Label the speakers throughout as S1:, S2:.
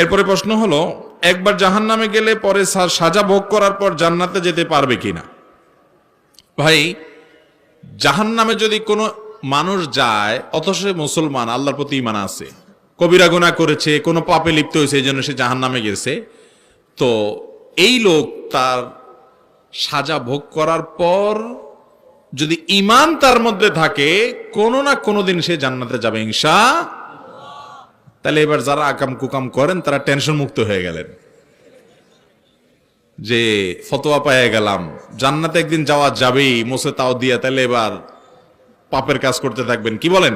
S1: এরপরে প্রশ্ন হলো, একবার জাহান নামে গেলে পরে সাজা ভোগ করার পর জান্নাতে যেতে পারবে কিনা? ভাই জাহান নামে যদি কোনো মানুষ যায়, অথচ মুসলমান, আল্লাহর প্রতি ইমান আছে, কবিরা গুনাহ করেছে, কোনো পাপে লিপ্ত হয়েছে, এই জন্য সে জাহান নামে গেছে, তো এই লোক তার সাজা ভোগ করার পর যদি ইমান তার মধ্যে থাকে, কোনো না কোনো দিন সে জান্নাতে যাবে, ইনশা তাহলে এবার যারা আকাম কুকাম করেন, তারা টেনশন মুক্ত হয়ে গেলেন। যে ফতোয়া পায়ে গেলাম, জান্নাতে একদিন যাওয়া যাবেই মোসে তাও দিয়া, তাহলে এবার পাপের কাজ করতে থাকবেন। কি বলেন?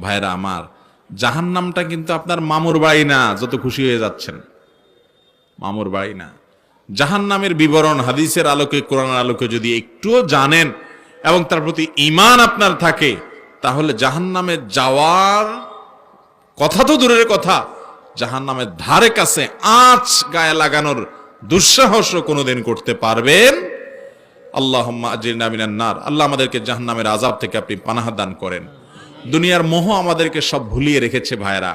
S1: ভাইরা আমার জাহান নামটা কিন্তু আপনার মামুর বাড়ি না, যত খুশি হয়ে যাচ্ছেন। মামুর বাড়ি না। জাহান নামের বিবরণ হাদিসের আলোকে, কোরআনের আলোকে যদি একটুও জানেন এবং তার প্রতি ইমান আপনার থাকে, তাহলে জাহান নামে যাওয়ার কথা তো দূরের কথা। জাহান নামের ধারে কাছে আঁচ গায়ে লাগানোর দুঃসাহস কোনোদিন করতে পারবেন। আল্লাহ নার। আল্লাহ আমাদেরকে জাহান নামের আজাব থেকে আপনি পানাহা দান করেন। দুনিয়ার মোহ আমাদেরকে সব ভুলিয়ে রেখেছে ভাইরা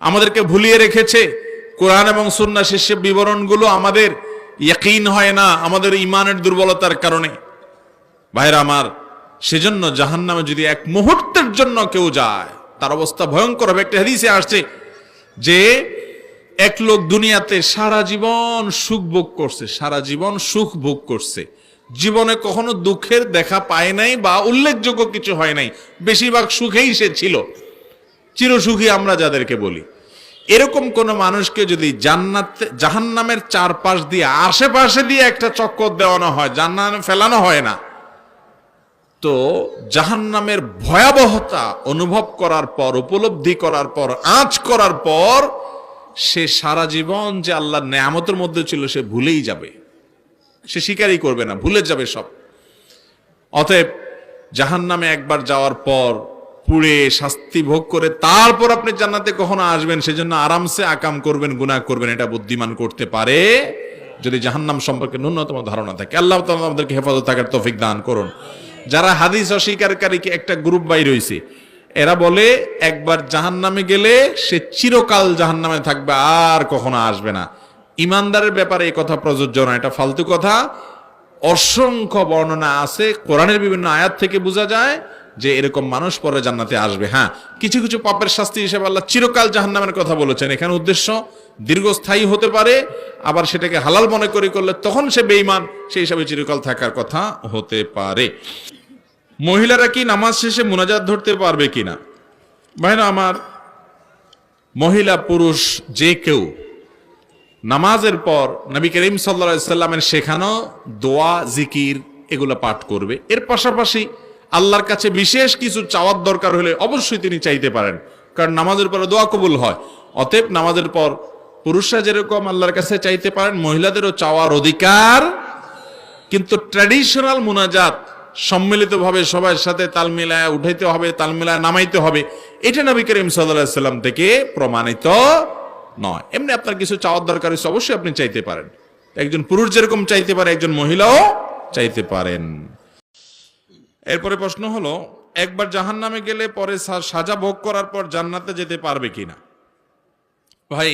S1: আমাদেরকে ভুলিয়ে রেখেছে। কোরআন এবং সুন্না শিষ্য বিবরণগুলো আমাদের ইয়াকিন হয় না, আমাদের ইমানের দুর্বলতার কারণে। ভাইরা আমার, সেজন্য জাহান নামে যদি এক মুহূর্তের জন্য কেউ যায় তার অবস্থা ভয়ঙ্কর হবে। একটা হাদিসে আসছে যে এক লোক দুনিয়াতে সারা জীবন সুখ ভোগ করছে, সারা জীবন সুখ ভোগ করছে। জীবনে কখনো দুঃখের দেখা পায় নাই বা উল্লেখযোগ্য কিছু হয় নাই। বেশিরভাগ সুখেই সে ছিল। চিরসুখী আমরা যাদেরকে বলি। এরকম কোন মানুষকে যদি জান্নাতে, জাহান্নামের চারপাশ দিয়ে, আশেপাশে দিয়ে একটা চক্কর দেওয়ানো হয় জান্নামে ফেলানো হয় না। তো জাহান্নামের ভয়াবহতা অনুভব করার পর, উপলব্ধি করার পর, আঁচ করার পর, সে সারা জীবন যে আল্লাহর নেয়ামতের মধ্যে ছিল, সে ভুলেই যাবে। সে স্বীকারই করবে না, ভুলে যাবে সব। অতএব জাহান্নামে একবার যাওয়ার পর, পুড়ে শাস্তি ভোগ করে তারপর আপনি জান্নাতে কখনো আসবেন, সেজন্য আরামসে আকাম করবেন, গুনাহ করবেন, এটা বুদ্ধিমান করতে পারে। যদি জাহান্নাম সম্পর্কে ন্যূনতম ধারণা থাকে, আল্লাহ তাআলা আমাদেরকে হেফাজত থাকার তৌফিক দান করুন। যারা হাদিস অস্বীকারীকে একটা গ্রুপ বাই রয়েছে, এরা বলে, একবার জাহান্নামে গেলে সে চিরকাল জাহান্নামে থাকবে, আর কখনো আসবে না। ইমানদারের ব্যাপারে এই কথা প্রযোজ্য না, এটা ফালতু কথা। অসংখ্য বর্ণনা আছে, কোরআনের বিভিন্ন আয়াত থেকে বোঝা যায় যে এরকম মানুষ পরে জান্নাতে আসবে। হ্যাঁ কিছু কিছু পাপের শাস্তি হিসেবে আল্লাহ চিরকাল জাহান্নামের কথা বলেছেন। এখানে উদ্দেশ্য, দীর্ঘস্থায়ী হতে পারে, আবার সেটাকে হালাল মনে করে করলে তখন সে বেইমান সেই হিসাবে চিরকাল থাকার কথা হতে পারে। মহিলারা কি নামাজ শেষে মোনাজাত ধরতে পারবে কিনা? ভাইরা আমার, মহিলা, পুরুষ, যে কেউ নামাজের পর নবী করিম সাল্লা সাল্লামের শেখানো দোয়া, জিকির এগুলো পাঠ করবে। এর পাশাপাশি আল্লাহর কাছে বিশেষ কিছু চাওয়ার দরকার হলে অবশ্যই তিনি চাইতে পারেন, কারণ নামাজের পরে দোয়া কবুল হয়। অতএব নামাজের পর পুরুষরা যেরকম আল্লাহর কাছে চাইতে পারেন, মহিলাদেরও চাওয়ার অধিকার, কিন্তু ট্র্যাডিশনাল মুনাজাত সম্মিলিতভাবে সবার সাথে তাল মিলায় উঠাইতে হবে, তাল মিলায় নামাইতে হবে। এটা নবী করিম সাল্লাম থেকে প্রমাণিত নয়। এমনি আপনার কিছু চাওয়ার দরকার হচ্ছে অবশ্যই আপনি চাইতে পারেন। একজন পুরুষ যেরকম চাইতে পারে, একজন মহিলাও চাইতে পারেন। এরপরে প্রশ্ন হলো, একবার জাহান নামে গেলে পরে সাজা ভোগ করার পর জান্নাতে যেতে পারবে কিনা? ভাই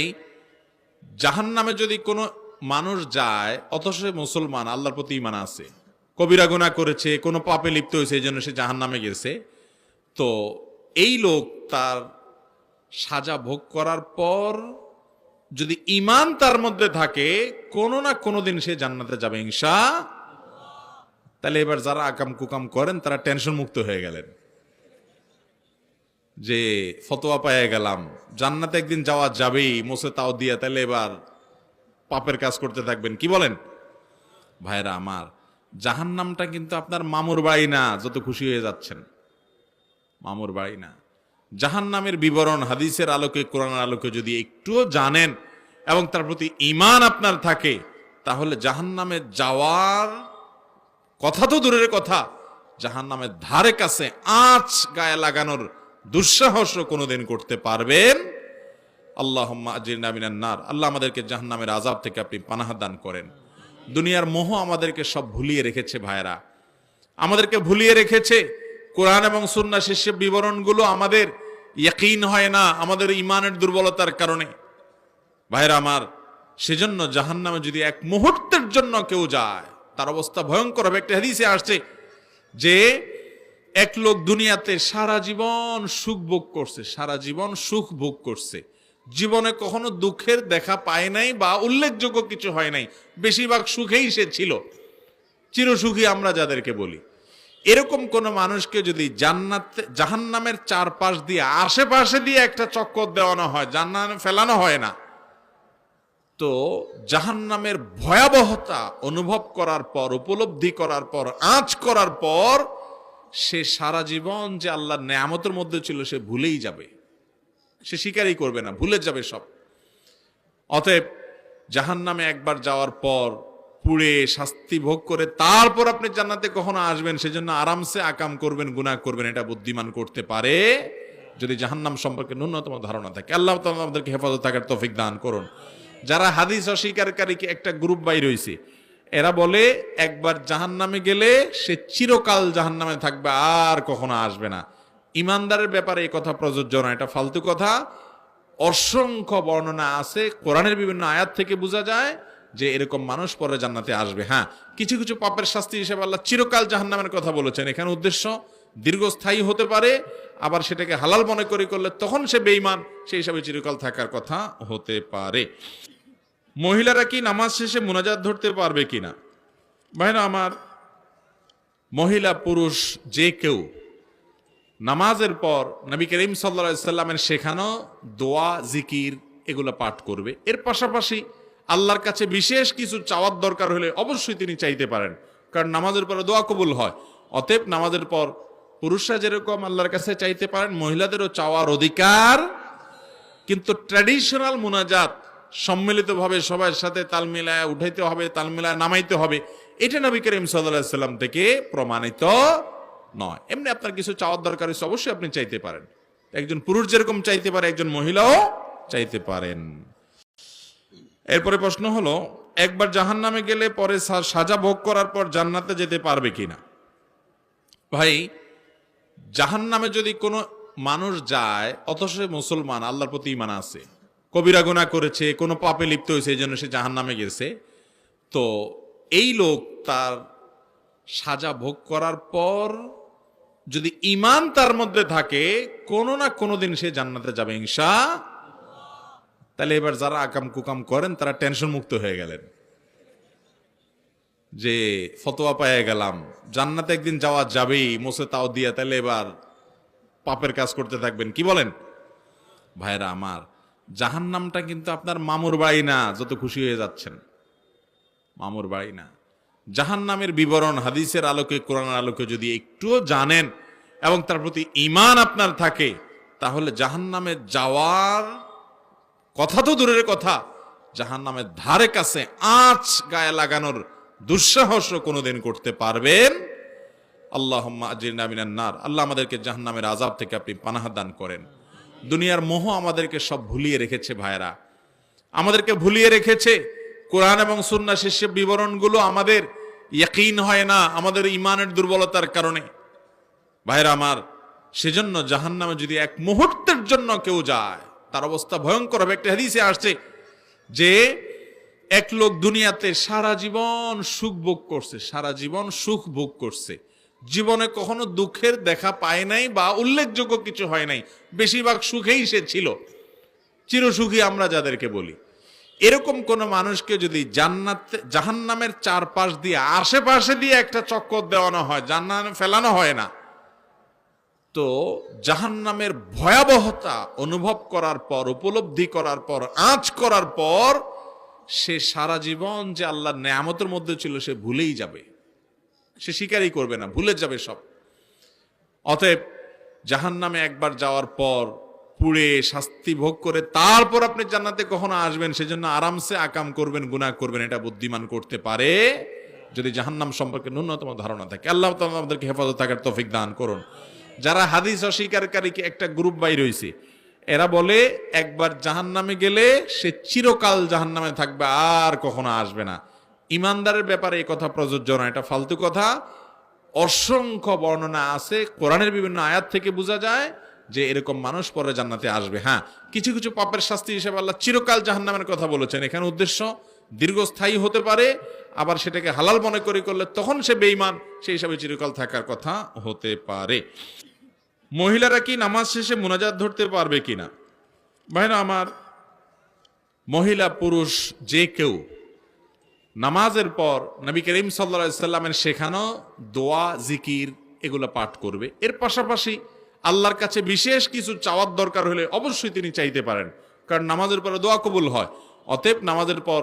S1: জাহান নামে যদি কোনো মানুষ যায়, অথচ মুসলমান, আল্লাহর প্রতি ইমান আছে। কবিরা গুনাহ করেছে, কোনো পাপে লিপ্ত হয়েছে, এই জন্য সে জাহান নামে গেছে। তো এই লোক তার সাজা ভোগ করার পর যদি ইমান তার মধ্যে থাকে, কোনো না কোনো দিন সে জান্নাতে যাবে ইনশা তাহলে এবার যারা আকাম কুকাম করেন, তারা টেনশন মুক্ত হয়ে গেলেন। যে ফতোয়া পায়ে গেলাম, জান্নাতে একদিন যাওয়া যাবেই মোসে তাও দিয়া, তাহলে এবার পাপের কাজ করতে থাকবেন। কি বলেন? ভাইরা আমার জাহান নামটা কিন্তু আপনার মামুর বাড়ি না, যত খুশি হয়ে যাচ্ছেন। মামুর বাড়ি না। জাহান নামের বিবরণ হাদিসের আলোকে, কোরআনের আলোকে যদি একটুও জানেন এবং তার প্রতি ইমান আপনার থাকে, তাহলে জাহান নামে যাওয়ার কথা তো দূরের কথা। জাহান নামের ধারে কাছে আঁচ গায়ে লাগানোর দুঃসাহস কোনোদিন করতে পারবেন। আল্লাহ নার। আল্লাহ আমাদেরকে জাহান নামের আজাব থেকে আপনি পানাহা দান করেন। দুনিয়ার মোহ আমাদেরকে সব ভুলিয়ে রেখেছে ভাইরা আমাদেরকে ভুলিয়ে রেখেছে কোরআন এবং সুন্না শিষ্য বিবরণগুলো আমাদের ইয়াকিন হয় না, আমাদের ইমানের দুর্বলতার কারণে। ভাইরা আমার, সেজন্য জাহান্নামে যদি এক মুহূর্তের জন্য কেউ যায়, তার অবস্থা ভয়ঙ্কর হবে। একটা হাদিসে আসছে যে, এক লোক দুনিয়াতে সারা জীবন সুখ ভোগ করছে, সারা জীবন সুখ ভোগ করছে। জীবনে কখনো দুঃখের দেখা পায় নাই বা উল্লেখযোগ্য কিছু হয় নাই। বেশিরভাগ সুখেই সে ছিল। চিরসুখী আমরা যাদেরকে বলি। এরকম কোন মানুষকে যদি জান্নাতে, জাহান্নামের চারপাশ দিয়ে, আশেপাশে দিয়ে একটা চক্কর দেওয়ানো হয় জান্নামে ফেলানো হয় না, তো জাহান্নামের ভয়াবহতা অনুভব করার পর, উপলব্ধি করার পর, আঁচ করার পর, সে সারা জীবন যে আল্লাহর নেয়ামতের মধ্যে ছিল, সে ভুলেই যাবে। সে স্বীকারই করবে না, ভুলে যাবে সব। অতএব জাহান্নামে একবার যাওয়ার পর পুড়ে শাস্তি ভোগ করে তারপর আপনি জান্নাতে কখনো আসবেন, সেজন্য আরামসে আকাম করবেন, গুনাহ করবেন, এটা বুদ্ধিমান করতে পারে। যদি জাহান্নাম সম্পর্কে ন্যূনতম ধারণা থাকে, আল্লাহ তাআলা আমাদেরকে হেফাজত থাকার তফিক দান করুন। যারা হাদিস অস্বীকারী একটা গ্রুপ বাই রয়েছে, এরা বলে, একবার জাহান্নামে গেলে সে চিরকাল জাহান্নামে থাকবে, আর কখনো আসবে না। ইমানদারের ব্যাপারে এই কথা প্রযোজ্য না এটা ফালতু কথা। অসংখ্য বর্ণনা আছে, কোরআনের বিভিন্ন আয়াত থেকে বোঝা যায় যে এরকম মানুষ পরে জান্নাতে আসবে। হ্যাঁ কিছু কিছু পাপের শাস্তি হিসেবে আল্লাহ চিরকাল জাহান্নামের কথা বলেছেন। এখানে উদ্দেশ্য, দীর্ঘস্থায়ী হতে পারে, আবার সেটাকে হালাল মনে করে করলে তখন সে বেইমান সেই হিসাবে চিরকাল থাকার কথা হতে পারে। মহিলারা কি নামাজ শেষে মোনাজাত ধরতে পারবে কিনা? ভাইরা, আমার মহিলা, পুরুষ, যে কেউ নামাজের পর নবী করিম সাল্লা সাল্লামের শেখানো দোয়া, জিকির, এগুলো পাঠ করবে। এর পাশাপাশি আল্লাহর কাছে বিশেষ কিছু চাওয়ার দরকার হলে অবশ্যই তিনি চাইতে পারেন, কারণ নামাজের পরে দোয়া কবুল হয়। অতএব নামাজের পর পুরুষরা যেরকম আল্লাহর কাছে চাইতে পারেন, মহিলাদেরও চাওয়ার অধিকার। কিন্তু ট্র্যাডিশনাল মোনাজাত সম্মিলিতভাবে সবার সাথে তাল মিলায় উঠাইতে হবে, তাল মিলায় নামাইতে হবে, এটা নবী করিম সাল্লাহ সাল্লাম থেকে প্রমাণিত নয়। এমনি আপনার কিছু চাওয়ার দরকার হচ্ছে অবশ্যই আপনি চাইতে পারেন। একজন পুরুষ যেরকম চাইতে পারে, একজন মহিলাও চাইতে পারেন। এরপরে প্রশ্ন হলো, একবার জাহান নামে গেলে পরে সাজা ভোগ করার পর জান্নাতে যেতে পারবে কিনা? ভাই জাহান নামে যদি কোনো মানুষ যায়, অথচ মুসলমান, আল্লাহর প্রতি ইমান আছে, কবিরা গুনাহ করেছে, কোনো পাপে লিপ্ত হয়েছে, এই জন্য সে জাহান নামে গেছে, তো এই লোক তার সাজা ভোগ করার পর যদি ইমান তার মধ্যে থাকে, কোনো না কোনো দিন সে জান্নাতে যাবে ইনশা তাহলে এবার যারা আকাম কুকাম করেন, তারা টেনশন মুক্ত হয়ে গেলেন। যে ফতোয়া পায়ে গেলাম, জান্নাতে একদিন যাওয়া যাবেই মোসে তাও দিয়া, তাহলে এবার পাপের কাজ করতে থাকবেন। কি বলেন? ভাইরা আমার জাহান নামটা কিন্তু আপনার মামুর বাড়ি না, যত খুশি হয়ে যাচ্ছেন। মামুর বাড়ি না। জাহান নামের বিবরণ, হাদিসের আলোকে, কোরআনের আলোকে যদি একটুও জানেন এবং তার প্রতি ইমান আপনার থাকে, তাহলে জাহান নামে যাওয়ার কথা তো দূরের কথা। জাহান নামের ধারে কাছে আঁচ গায়ে লাগানোর দুঃসাহস কোনোদিন করতে পারবেন। আল্লাহ নার। আল্লাহ আমাদেরকে জাহান নামের আজাব থেকে আপনি পানাহা দান করেন। দুনিয়ার মোহ আমাদেরকে সব ভুলিয়ে রেখেছে ভাইরা আমাদেরকে ভুলিয়ে রেখেছে। কোরআন এবং সুন্না শেষে বিবরণগুলো আমাদের ইয়াকিন হয় না আমাদের ইমানের দুর্বলতার কারণে। ভাইরা আমার, সেজন্য জাহান্নামে যদি এক মুহূর্তের জন্য কেউ যায়, তার অবস্থা ভয়ঙ্কর হবে। একটা হাদিসে আসছে যে, এক লোক দুনিয়াতে সারা জীবন সুখ ভোগ করছে, সারা জীবন সুখ ভোগ করছে। জীবনে কখনো দুঃখের দেখা পায় নাই বা উল্লেখযোগ্য কিছু হয় নাই। বেশিরভাগ সুখেই সে ছিল। চিরসুখী আমরা যাদেরকে বলি। এরকম কোন মানুষকে যদি জান্নাতে, জাহান্নামের চারপাশ দিয়ে, আশেপাশে দিয়ে একটা চক্কর দেওয়ানো হয় জান্নামে ফেলানো হয় না, তো জাহান্নামের ভয়াবহতা অনুভব করার পর, উপলব্ধি করার পর, আঁচ করার পর, সে সারা জীবন যে আল্লাহর নেয়ামতের মধ্যে ছিল, সে ভুলেই যাবে। সে স্বীকারই করবে না, ভুলে যাবে সব। অতএব জাহান্নামে একবার যাওয়ার পর পুড়ে শাস্তি ভোগ করে তারপর আপনি জান্নাতে কখনো আসবেন, সেজন্য আরামসে আকাম করবেন, গুনাহ করবেন, এটা বুদ্ধিমান করতে পারে যদি জাহান্নাম সম্পর্কে ন্যূনতম ধারণা থাকে। আল্লাহ তাআলা আমাদেরকে হেফাজত থাকার তফিক দান করুন। যারা হাদিস অস্বীকারী একটা গ্রুপ বাই রয়েছে, এরা বলে, একবার জাহান্নামে গেলে সে চিরকাল জাহান্নামে থাকবে, আর কখনো আসবে না। ইমানদারের ব্যাপারে এই কথা প্রযোজ্য না, এটা ফালতু কথা। অসংখ্য বর্ণনা আছে, কোরআনের বিভিন্ন আয়াত থেকে বোঝা যায় যে এরকম মানুষ পরে জান্নাতে আসবে হ্যাঁ। কিছু কিছু পাপের শাস্তি হিসেবে আল্লাহ চিরকাল জাহান্নামের কথা বলেছেন। এখানে উদ্দেশ্য, দীর্ঘস্থায়ী হতে পারে, আবার সেটাকে হালাল মনে করে করলে তখন সে বেইমান সেই হিসাবে চিরকাল থাকার কথা হতে পারে। মহিলারা কি নামাজ শেষে মোনাজাত ধরতে পারবে কিনা? ভাইরা আমার, মহিলা, পুরুষ, যে কেউ নামাজের পর নবী করিম সাল্লা সাল্লামের শেখানো দোয়া, জিকির এগুলো পাঠ করবে। এর পাশাপাশি আল্লাহর কাছে বিশেষ কিছু চাওয়ার দরকার হলে অবশ্যই তিনি চাইতে পারেন। কারণ নামাজের পরে দোয়া কবুল হয়। অতএব নামাজের পর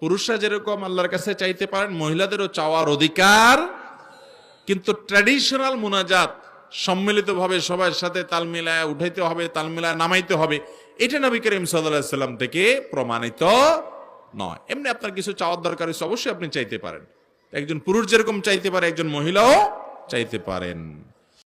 S1: পুরুষরা যেরকম আল্লাহর কাছে চাইতে পারেন, মহিলাদেরও চাওয়ার অধিকার। কিন্তু ট্র্যাডিশনাল মোনাজাত সম্মিলিতভাবে সবার সাথে তাল মিলায় উঠাইতে হবে, তাল মিলায় নামাইতে হবে, এটা নবী করিম সাল্লাম থেকে প্রমাণিত নয়। এমনি আপনার কিছু চাওয়ার দরকার হচ্ছে অবশ্যই আপনি চাইতে পারেন। একজন পুরুষ যেরকম চাইতে পারে, একজন মহিলাও চাইতে পারেন।